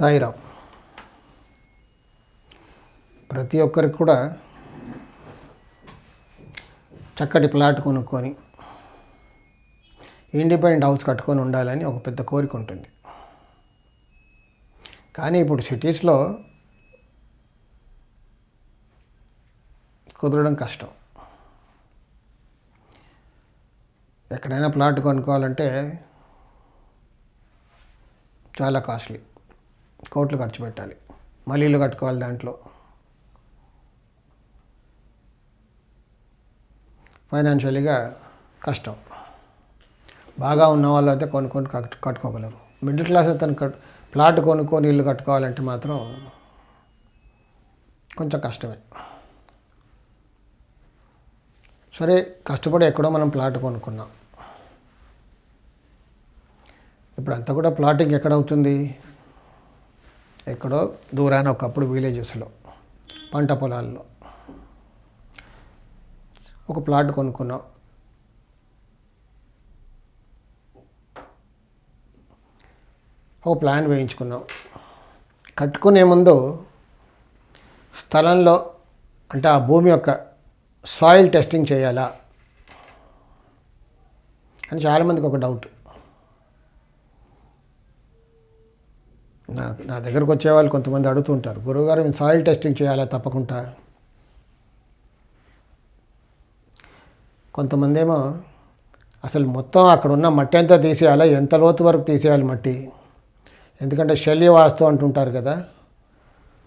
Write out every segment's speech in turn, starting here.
సాయిరావు. ప్రతి ఒక్కరికి కూడా చక్కటి ప్లాట్ కొనుక్కొని ఇండిపెండెంట్ హౌస్ కట్టుకొని ఉండాలని ఒక పెద్ద కోరిక ఉంటుంది. కానీ ఇప్పుడు సిటీస్లో కుదరడం కష్టం. ఎక్కడైనా ప్లాట్ కొనుక్కోవాలంటే చాలా కాస్ట్లీ. కోట్లు ఖర్చు పెట్టాలి. మళ్ళీ ఇల్లు కట్టుకోవాలి దాంట్లో. ఫైనాన్షియల్గా కష్టం. బాగా ఉన్న వాళ్ళు అయితే కొనుక్కొని కట్ కట్టుకోగలరు. మిడిల్ క్లాస్ అతను కట్ ప్లాట్ కొనుక్కొని ఇల్లు కట్టుకోవాలంటే మాత్రం కొంచెం కష్టమే. సరే కష్టపడి ఎక్కడో మనం ప్లాట్ కొనుక్కున్నాం. ఇప్పుడు అంతా కూడా ప్లాటింగ్ ఎక్కడ అవుతుంది? ఎక్కడో దూరాన ఒకప్పుడు విలేజెస్లో పంట పొలాల్లో. ఒక ప్లాట్ కొనుక్కున్నాం. ఒక ప్లాన్ వేయించుకున్నాం. కట్టుకునే ముందు స్థలంలో అంటే ఆ భూమి యొక్క సాయిల్ టెస్టింగ్ చేయాలా అని చాలామందికి ఒక డౌట్. నాకు నా దగ్గరకు వచ్చే వాళ్ళు కొంతమంది అడుగుతుంటారు గురువుగారు మేము సాయిల్ టెస్టింగ్ చేయాలా తప్పకుండా? కొంతమంది ఏమో అసలు మొత్తం అక్కడ ఉన్న మట్టి అంతా తీసేయాలా? ఎంత లోతు వరకు తీసేయాలి మట్టి? ఎందుకంటే శల్య వాస్తు అంటుంటారు కదా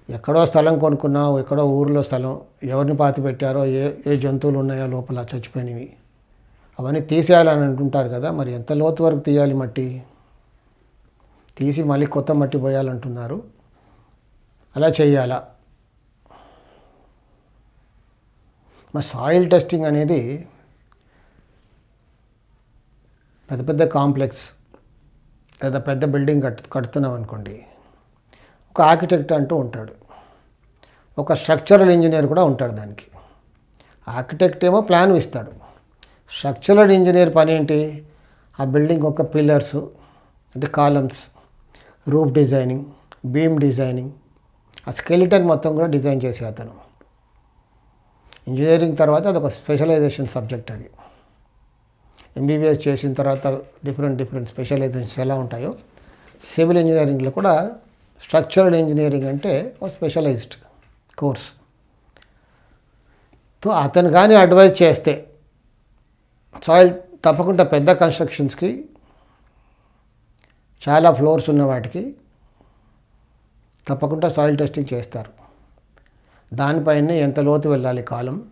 ఎక్కడో స్థలం కొనుక్కున్నావు ఎక్కడో ఊరిలో స్థలం ఎవరిని పాతి పెట్టారో ఏ ఏ జంతువులు ఉన్నాయో లోపల చచ్చిపోయినవి. అవన్నీ తీసేయాలని అంటుంటారు కదా మరి ఎంత లోతు వరకు తీయాలి మట్టి? తీసి మళ్ళీ కొత్త మట్టి పోయాలంటున్నారు. అలా చేయాలా? మా సాయిల్ టెస్టింగ్ అనేది పెద్ద పెద్ద కాంప్లెక్స్ లేదా పెద్ద బిల్డింగ్ కట్ కడుతున్నాం అనుకోండి. ఒక ఆర్కిటెక్ట్ అంటూ ఉంటాడు. ఒక స్ట్రక్చరల్ ఇంజనీర్ కూడా ఉంటాడు దానికి. ఆర్కిటెక్ట్ ఏమో ప్లాన్ ఇస్తాడు. స్ట్రక్చరల్ ఇంజనీర్ పని ఏంటి? ఆ బిల్డింగ్ ఒక పిల్లర్స్ అంటే columns roof designing beam designing ఆ స్కెలిటన్ మొత్తం కూడా డిజైన్ చేసే అతను. ఇంజనీరింగ్ తర్వాత అదొక స్పెషలైజేషన్ సబ్జెక్ట్ అది. ఎంబీబీఎస్ చేసిన తర్వాత డిఫరెంట్ డిఫరెంట్ స్పెషలైజేషన్స్ ఎలా ఉంటాయో సివిల్ ఇంజనీరింగ్లో కూడా స్ట్రక్చరల్ ఇంజనీరింగ్ అంటే ఒక స్పెషలైజ్డ్ కోర్స్. తో అతను కానీ అడ్వైజ్ చేస్తే సాయిల్ తప్పకుండా పెద్ద కన్స్ట్రక్షన్స్కి చాలా ఫ్లోర్స్ ఉన్న వాటికి తప్పకుండా సాయిల్ టెస్టింగ్ చేస్తారు. దానిపైనే ఎంత లోతు వెళ్ళాలి కాలం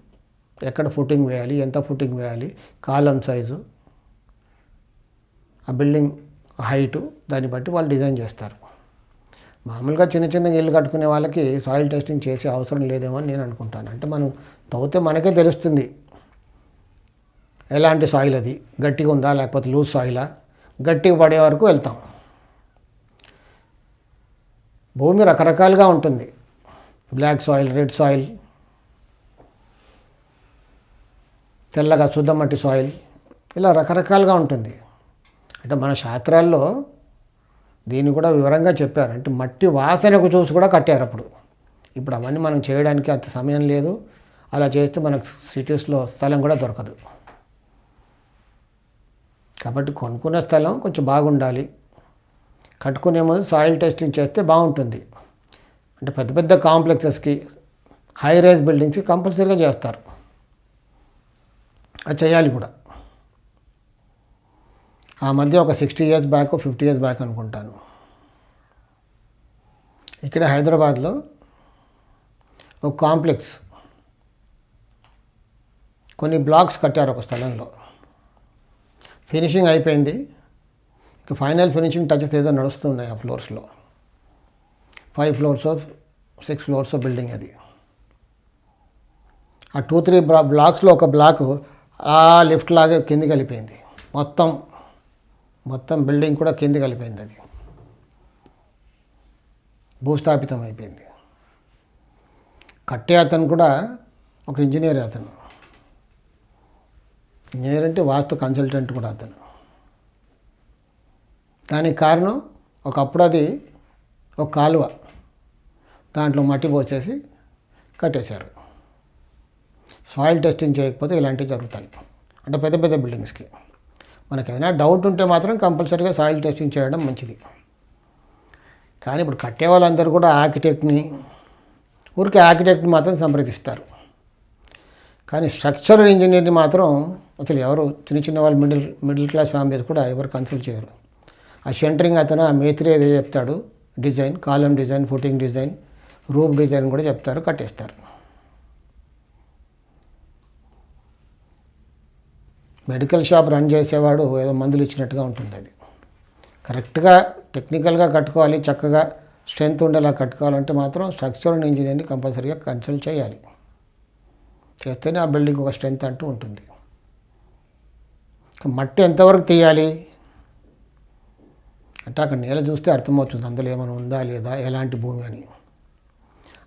ఎక్కడ ఫుటింగ్ వేయాలి ఎంత ఫుటింగ్ వేయాలి కాలం సైజు ఆ బిల్డింగ్ హైటు దాన్ని బట్టి వాళ్ళు డిజైన్ చేస్తారు. మామూలుగా చిన్న చిన్న ఇల్లు కట్టుకునే వాళ్ళకి సాయిల్ టెస్టింగ్ చేసే అవసరం లేదేమో అని నేను అనుకుంటాను. అంటే మనం తవ్వితే మనకే తెలుస్తుంది ఎలాంటి సాయిల్ అది గట్టిగా ఉందా లేకపోతే లూజ్ సాయిలా? గట్టిగా పడే వరకు వెళ్తాం. భూమి రకరకాలుగా ఉంటుంది. బ్లాక్ సాయిల్ రెడ్ సాయిల్ తెల్లగా శుద్ధమట్టి సాయిల్ ఇలా రకరకాలుగా ఉంటుంది. అంటే మన శాస్త్రాల్లో దీన్ని కూడా వివరంగా చెప్పారు. అంటే మట్టి వాసనకు చూసి కూడా కట్టారు అప్పుడు. ఇప్పుడు అవన్నీ మనం చేయడానికి అంత సమయం లేదు. అలా చేస్తే మనకు సిటీస్లో స్థలం కూడా దొరకదు. కాబట్టి కొనుక్కున్న స్థలం కొంచెం బాగుండాలి. కట్టుకునే ముందు సాయిల్ టెస్టింగ్ చేస్తే బాగుంటుంది. అంటే పెద్ద పెద్ద కాంప్లెక్సెస్కి హై రైజ్ బిల్డింగ్స్కి కంపల్సరీగా చేస్తారు. అది చేయాలి కూడా. ఆ మధ్య ఒక sixty years back fifty years back అనుకుంటాను. ఇక్కడ హైదరాబాద్లో ఒక కాంప్లెక్స్ కొన్ని బ్లాక్స్ కట్టారు ఒక స్థలంలో. ఫినిషింగ్ అయిపోయింది. ఫైనల్ ఫినిషింగ్ టచెస్ ఏదో నడుస్తున్నాయి ఆ ఫ్లోర్స్లో. Five floors six floors building అది. ఆ టూ త్రీ బ్లా బ్లాక్స్లో ఒక బ్లాక్ ఆ లిఫ్ట్ లాగా కింది కలిపోయింది. మొత్తం మొత్తం బిల్డింగ్ కూడా కింది కలిపోయింది అది. భూస్థాపితం అయిపోయింది. కట్టే అతను కూడా ఒక ఇంజనీర్ అతను. ఇంజనీర్ అంటే వాస్తు కన్సల్టెంట్ కూడా అతను. దానికి కారణం ఒకప్పుడు అది ఒక కాలువ. దాంట్లో మట్టి పోసేసి కట్టేశారు. సాయిల్ టెస్టింగ్ చేయకపోతే ఇలాంటివి జరుగుతాయి. అంటే పెద్ద పెద్ద బిల్డింగ్స్కి మనకి ఏదైనా డౌట్ ఉంటే మాత్రం కంపల్సరీగా సాయిల్ టెస్టింగ్ చేయడం మంచిది. కానీ ఇప్పుడు కట్టే వాళ్ళందరూ కూడా ఆర్కిటెక్ట్ని ఊరికే ఆర్కిటెక్ట్ని మాత్రం సంప్రదిస్తారు. కానీ స్ట్రక్చరల్ ఇంజనీర్ని మాత్రం అసలు ఎవరు చిన్న చిన్న వాళ్ళు మిడిల్ మిడిల్ క్లాస్ ఫ్యామిలీస్ కూడా ఎవరు కన్సల్ట్ చేయరు. ఆ సెంటరింగ్ అతను ఆ మేత్రి ఏదో చెప్తాడు design column design footing design roof design కూడా చెప్తారు కట్టేస్తారు. మెడికల్ షాప్ రన్ చేసేవాడు ఏదో మందులు ఇచ్చినట్టుగా ఉంటుంది అది. కరెక్ట్గా టెక్నికల్గా కట్టుకోవాలి చక్కగా స్ట్రెంత్ ఉండేలా కట్టుకోవాలంటే మాత్రం స్ట్రక్చరల్ ఇంజనీర్ని కంపల్సరీగా కన్సల్ట్ చేయాలి. చేస్తేనే ఆ బిల్డింగ్ ఒక స్ట్రెంత్ అంటూ ఉంటుంది. మట్టి ఎంతవరకు తీయాలి? అంటే అక్కడ నేల చూస్తే అర్థమవుతుంది అందులో ఏమైనా ఉందా లేదా ఎలాంటి భూమి అని.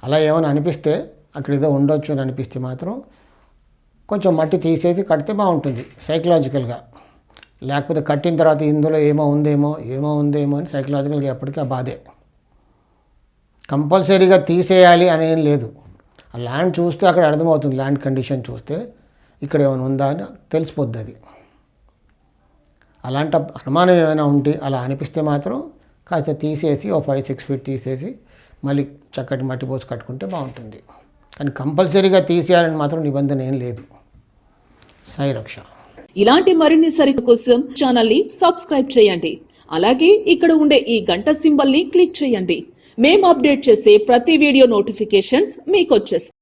అలా ఏమైనా అనిపిస్తే అక్కడ ఏదో ఉండొచ్చు అని అనిపిస్తే మాత్రం కొంచెం మట్టి తీసేసి కడితే బాగుంటుంది సైకలాజికల్గా లేకపోతే కట్టిన తర్వాత ఇందులో ఏమో ఉందేమో ఏమో ఉందేమో అని సైకలాజికల్గా ఎప్పటికీ ఆ బాధే. కంపల్సరీగా తీసేయాలి అనేం లేదు. ఆ ల్యాండ్ చూస్తే అక్కడ అర్థమవుతుంది ల్యాండ్ కండిషన్ చూస్తే ఇక్కడ ఏమైనా ఉందా అని తెలిసిపోద్ది అది. అలాంటి అనుమానం ఏమైనా ఉంటే అలా అనిపిస్తే మాత్రం కాస్త తీసేసి ఓ ఫైవ్ సిక్స్ ఫీట్ తీసేసి మళ్ళీ చక్కటి మట్టి పోసి కట్టుకుంటే బాగుంటుంది. కానీ కంపల్సరీగా తీసేయాలని మాత్రం నిబంధన ఏం లేదు. సాయి రక్ష. ఇలాంటి మరిన్ని సరిత కోసం ఛానల్ని సబ్స్క్రైబ్ చేయండి. అలాగే ఇక్కడ ఉండే ఈ గంట సింబల్ని క్లిక్ చేయండి. మేము అప్డేట్ చేసే ప్రతి వీడియో నోటిఫికేషన్స్ మీకు వచ్చేస్తాయి.